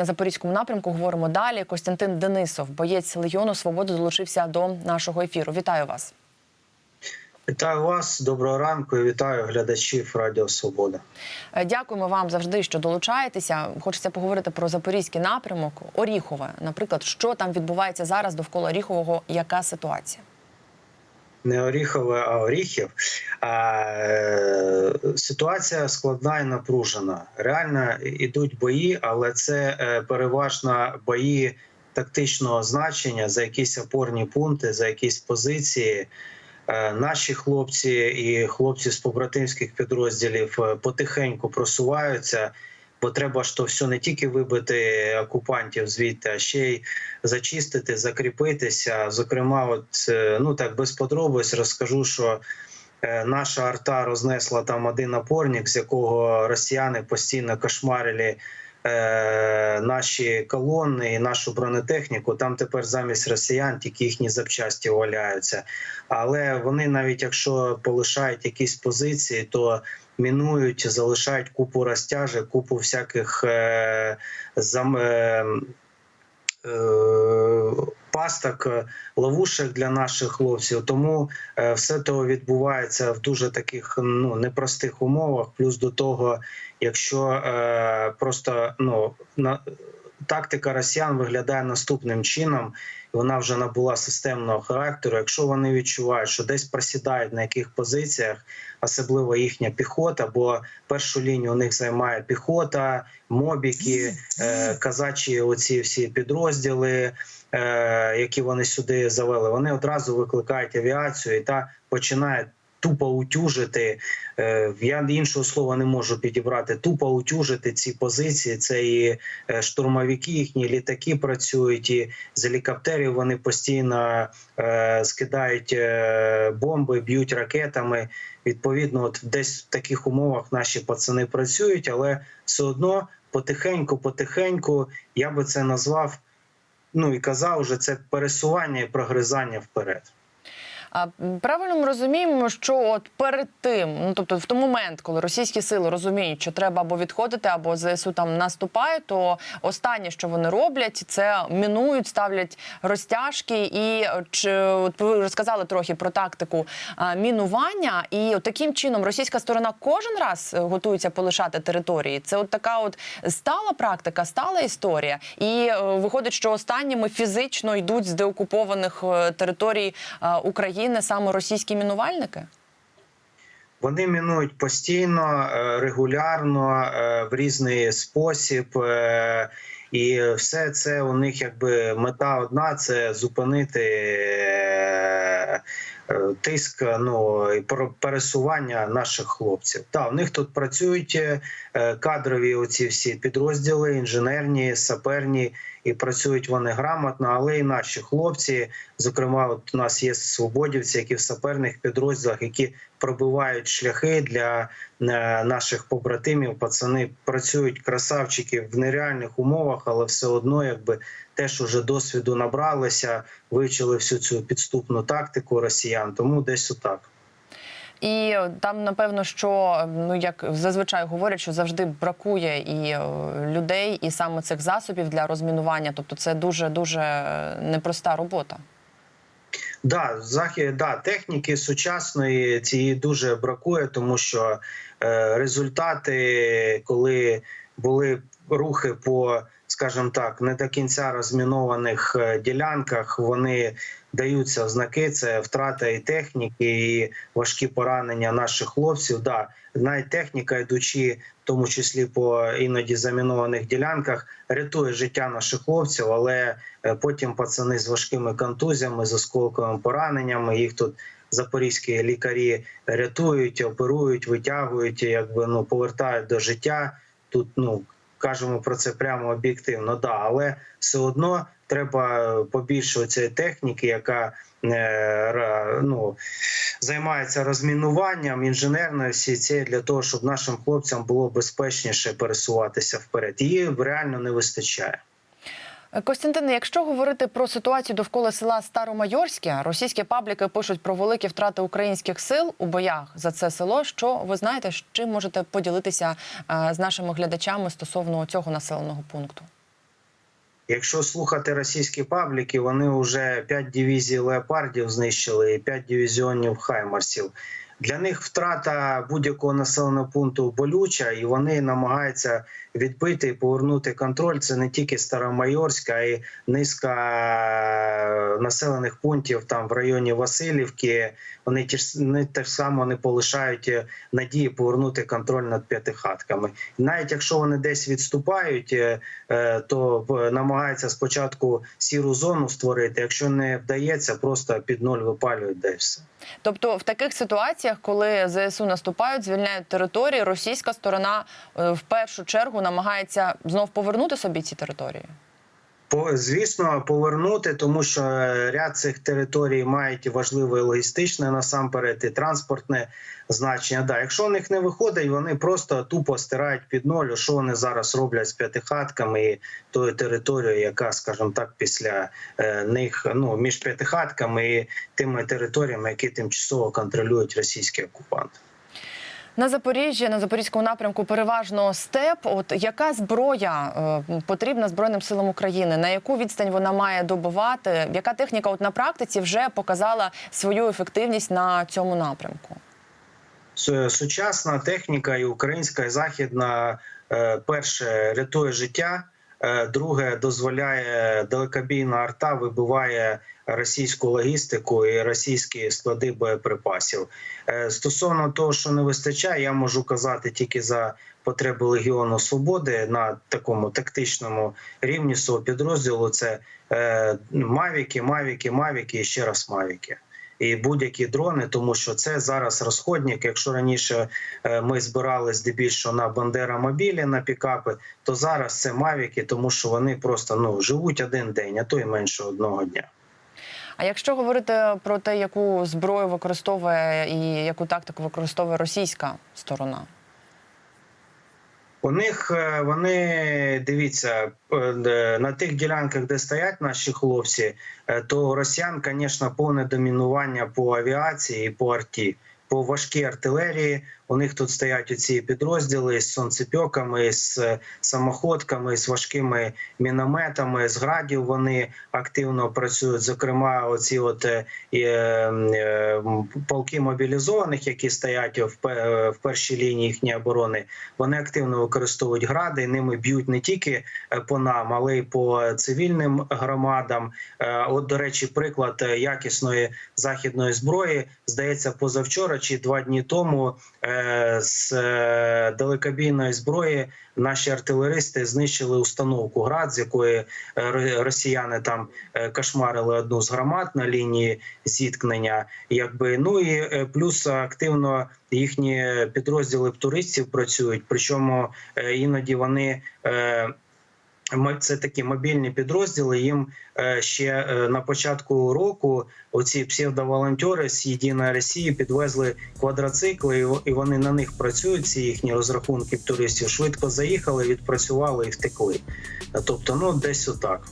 На запорізькому напрямку говоримо далі. Костянтин Денисов, боєць Легіону Свободи, долучився до нашого ефіру. Вітаю вас. Вітаю вас, доброго ранку і вітаю глядачів Радіо Свобода. Е, Дякуємо вам завжди, що долучаєтеся. Хочеться поговорити про запорізький напрямок. Оріхове, наприклад, що там відбувається зараз довкола Оріхового, яка ситуація? Не Оріхове, а Оріхів. А, е, ситуація складна і напружена. Реально йдуть бої, але це е, переважно бої тактичного значення за якісь опорні пункти, за якісь позиції. Е, Наші хлопці і хлопці з побратимських підрозділів потихеньку просуваються, бо треба ж то все не тільки вибити окупантів звідти, а ще й зачистити, закріпитися. Зокрема, от е, ну так без подробиць розкажу, що е, наша арта рознесла там один опорник, з якого росіяни постійно кошмарили е, наші колони і нашу бронетехніку. Там тепер замість росіян тільки їхні запчасті валяються. Але вони навіть якщо полишають якісь позиції, то мінують, залишають купу розтяжок, купу всяких е, зам, е, е, пасток, е, ловушек для наших хлопців. Тому е, все то відбувається в дуже таких ну непростих умовах. Плюс до того, якщо е, просто ну на тактика росіян виглядає наступним чином. і Вона вже набула системного характеру. Якщо вони відчувають, що десь просідають на яких позиціях, особливо їхня піхота, бо першу лінію у них займає піхота, мобіки, е, казачі, оці всі підрозділи, е, які вони сюди завели. Вони одразу викликають авіацію і та починає тупо утюжити. е, Я іншого слова не можу підібрати. Тупо утюжити ці позиції. Це і е, штурмовики, їхні літаки працюють, і з гелікоптерів вони постійно е, скидають бомби, б'ють ракетами. Відповідно, от десь в таких умовах наші пацани працюють, але все одно потихеньку, потихеньку я би це назвав. Ну і казав вже це пересування і прогризання вперед. Правильно ми розуміємо, що от перед тим, ну тобто в той момент, коли російські сили розуміють, що треба або відходити, або ЗСУ там наступає, то останнє, що вони роблять, це мінують, ставлять розтяжки. І чи от ви розказали трохи про тактику а, мінування, і от таким чином російська сторона кожен раз е, готується полишати території. Це от така от стала практика, стала історія, і е, виходить, що останніми фізично йдуть з деокупованих е, територій е, України саме російські мінувальники. Вони мінують постійно, е, регулярно, е, в різний спосіб. е, І все це у них якби мета одна це зупинити тиск ну і пересування наших хлопців. Та у них тут працюють е, кадрові оці всі підрозділи, інженерні, саперні, і працюють вони грамотно, але і наші хлопці, зокрема, от у нас є свободівці, які в саперних підрозділах, які пробивають шляхи для е, наших побратимів. Пацани працюють красавчики в нереальних умовах, але все одно, якби теж уже досвіду набралися, вивчили всю цю підступну тактику росіян. Тому десь отак. І там напевно, що ну як зазвичай говорять, що завжди бракує і е, людей, і саме цих засобів для розмінування. Тобто, це дуже дуже непроста робота. Да, захід, да, техніки сучасної цієї дуже бракує, тому що е, результати, коли були рухи по, скажімо так, не до кінця розмінованих е, ділянках, вони даються в знаки. Це втрата і техніки, і важкі поранення наших хлопців. Да, навіть техніка, йдучи, в тому числі по іноді замінованих ділянках, рятує життя наших хлопців, але е, потім пацани з важкими контузіями, з осколковими пораненнями. Їх тут запорізькі лікарі рятують, оперують, витягують, якби ну повертають до життя. Тут ну кажемо про це прямо об'єктивно. Да, але все одно треба побільше цієї техніки, яка е, ну, займається розмінуванням інженерної всі цієї для того, щоб нашим хлопцям було безпечніше пересуватися вперед. Її реально не вистачає. Костянтине, якщо говорити про ситуацію довкола села Старомайорське, російські пабліки пишуть про великі втрати українських сил у боях за це село. Що ви знаєте, чим можете поділитися е, з нашими глядачами стосовно цього населеного пункту? Якщо слухати російські пабліки, вони вже 5 дивізій леопардів знищили і 5 дивізіонів хаймарсів. Для них втрата будь-якого населеного пункту болюча, і вони намагаються відбити і повернути контроль. Це не тільки Старомайорська, а й низка е, населених пунктів там в районі Васильівки. Вони ті ж не так само не полишають е, надії повернути контроль над п'ятихатками. Навіть якщо вони десь відступають, е, то намагаються спочатку сіру зону створити. Якщо не вдається, просто під ноль випалюють де все. Тобто, в таких ситуаціях, коли ЗСУ наступають, звільняють території, російська сторона е, в першу чергу намагається знов повернути собі ці території. Звісно, повернути, тому що е, ряд цих територій мають важливе логістичне насамперед і транспортне значення. Да, якщо в них не виходить, вони просто тупо стирають під ноль. Що вони зараз роблять з п'ятихатками і тою територією, яка, скажімо так, після е, них ну між п'ятихатками і тими територіями, які тимчасово контролюють російські окупанти. На Запоріжжі, на запорізькому напрямку, переважно степ. От яка зброя е, потрібна Збройним силам України? На яку відстань вона має добувати? Яка техніка от на практиці вже показала свою ефективність на цьому напрямку? Сучасна техніка і українська, і західна, е, перше рятує життя. Е, Друге дозволяє далекобійна арта вибиває російську логістику і російські склади боєприпасів. Е, Стосовно того, що не вистачає, я можу казати тільки за потреби Легіону Свободи на такому тактичному рівні свого підрозділу. Це е, мавіки, мавіки, мавіки і ще раз мавіки і будь-які дрони, тому що це зараз розходник. Якщо раніше е, ми збирали здебільшого на Бандера мобілі на пікапи, то зараз це мавіки, тому що вони просто ну живуть один день, а то й менше одного дня. А якщо говорити про те, яку зброю використовує і яку тактику використовує російська сторона? У них е, вони дивіться е, на тих ділянках, де стоять наші хлопці, е, то росіян, звісно, повне домінування по авіації по арті. По важкій артилерії у них тут стоять оці підрозділи з сонцепьоками, з е, самоходками, з важкими мінометами, з градів. Вони активно працюють. Зокрема, оці от е, е, е, полки мобілізованих, які стоять в, в першій лінії їхньої оборони, вони активно використовують гради. Ними б'ють не тільки е, по нам, але й по цивільним громадам. Е, От, до речі, приклад е, якісної західної зброї здається позавчора чи два дні тому. З е, далекобійної зброї наші артилеристи знищили установку град, з якої е, росіяни там е, кошмарили одну з громад на лінії зіткнення. Якби ну і плюс активно їхні підрозділи туристів працюють. Причому іноді вони. Це такі мобільні підрозділи. Їм е, ще е, на початку року оці псевдоволонтери з Єдиної Росії підвезли квадроцикли, і вони на них працюють. Ці їхні розрахунки туристів швидко заїхали, відпрацювали і втекли. Тобто, ну десь отак.